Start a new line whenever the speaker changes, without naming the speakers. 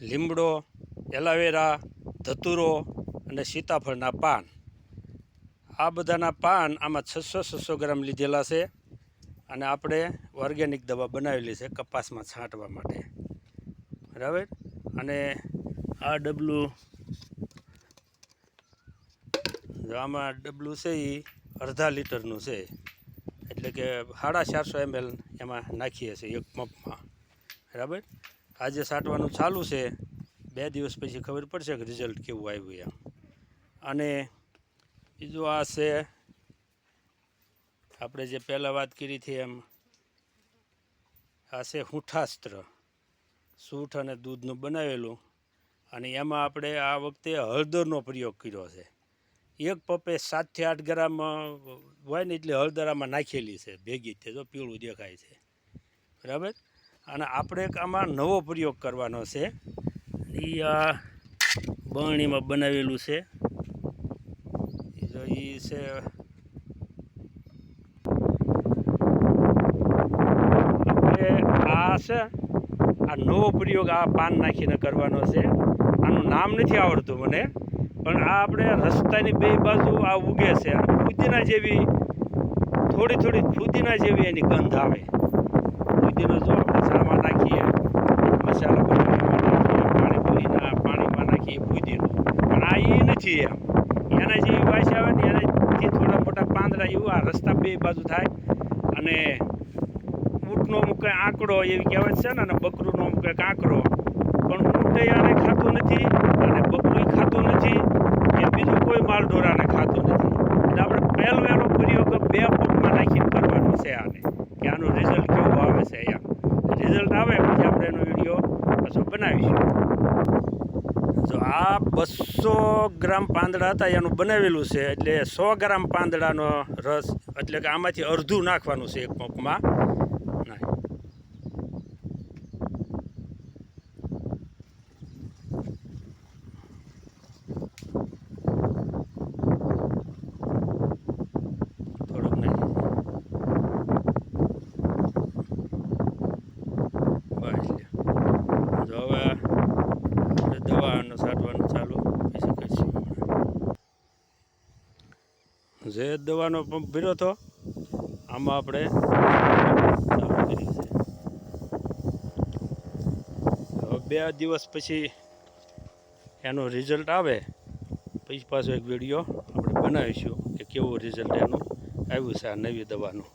લીમડો, એલાવેરા, ધતુરો અને સીતાફળના પાન. આ બધાના પાન આમાં છસો છસો ગ્રામ લીધેલા છે અને આપણે ઓર્ગેનિક દવા બનાવેલી છે કપાસમાં છાંટવા માટે. બરાબર? અને આ ડબલું આમાં ડબલું છે એ અડધા લીટરનું છે. એટલે કે સાડા ચારસો એમએલ એમાં નાખીએ છીએ એક પંપમાં. બરાબર? આજે છાંટવાનું ચાલુ છે. બે દિવસ પછી ખબર પડશે કે રિઝલ્ટ કેવું આવ્યું એમ. અને બીજું આ છે, આપણે જે પહેલાં વાત કરી હતી એમ, આ છે હુંઠાસ્ત્ર. સૂંઠ અને દૂધનું બનાવેલું. અને એમાં આપણે આ વખતે હળદરનો પ્રયોગ કર્યો છે. એક પપ્પે સાતથી આઠ ગ્રામ હોય ને એટલે હળદર આમાં નાખેલી છે. ભેગી જ છે જો પીળું દેખાય છે. બરાબર? અને આપણે આમાં નવો પ્રયોગ કરવાનો છે. એ આ બરણીમાં બનાવેલું છે. જો એ છે આપણે આ છે, આ નવો પ્રયોગ આ પાન નાખીને કરવાનો છે. આનું નામ નથી આવડતું મને, પણ આ આપણે રસ્તાની બે બાજુ આ ઉગે છે અને ફુદીના જેવી, થોડી થોડી ફુદીના જેવી એની ગંધ આવે. ફુદીનો જો આપણે નાખીએ. મસાલો બનાવવામાં નાખીએ પાણીમાં નાખીએ ફુદીનો પણ આ એ નથી એમ. એના જેવી વાસ આવે ને એનાથી થોડા મોટા પાંદડા એવું આ રસ્તા બે બાજુ થાય. અને ઊંટનો મૂકે આંકડો એવી કહેવત છે ને, અને બકરુંનો મૂકે આંકડો. પણ ઊંટ આને ખાતું નથી, અને બકરું ખાતું નથી કે બીજું કોઈ માલ ઢોરાને ખાતું નથી એટલે આપણે પહેલો વહેલો પ્રયોગ બે પગમાં નાખીને કરવાનો છે આને કે આનું રિઝલ્ટ કેવું આવે છે એમ રિઝલ્ટ આવે પછી આપણે એનો વીડિયો પાછો બનાવીશું જો આ બસો ગ્રામ પાંદડા હતા, એનું બનાવેલું છે, એટલે સો ગ્રામ પાંદડાનો રસ, એટલે કે આમાંથી અડધું નાખવાનું છે એક પંપમાં નાખ થોડુંક નાખી બસ લ્યો. જો હવે આપણે દવાનું છાંટવાનું ચાલુ પછી કરીશું જે દવાનો પંપ ભીરો હતો, આમાં આપણે બે દિવસ પછી એનું રિઝલ્ટ આવે. પછી પાછો એક વીડિયો આપણે બનાવીશું કે કેવું રિઝલ્ટ એનું આવ્યું છે આ નવી દવાનું.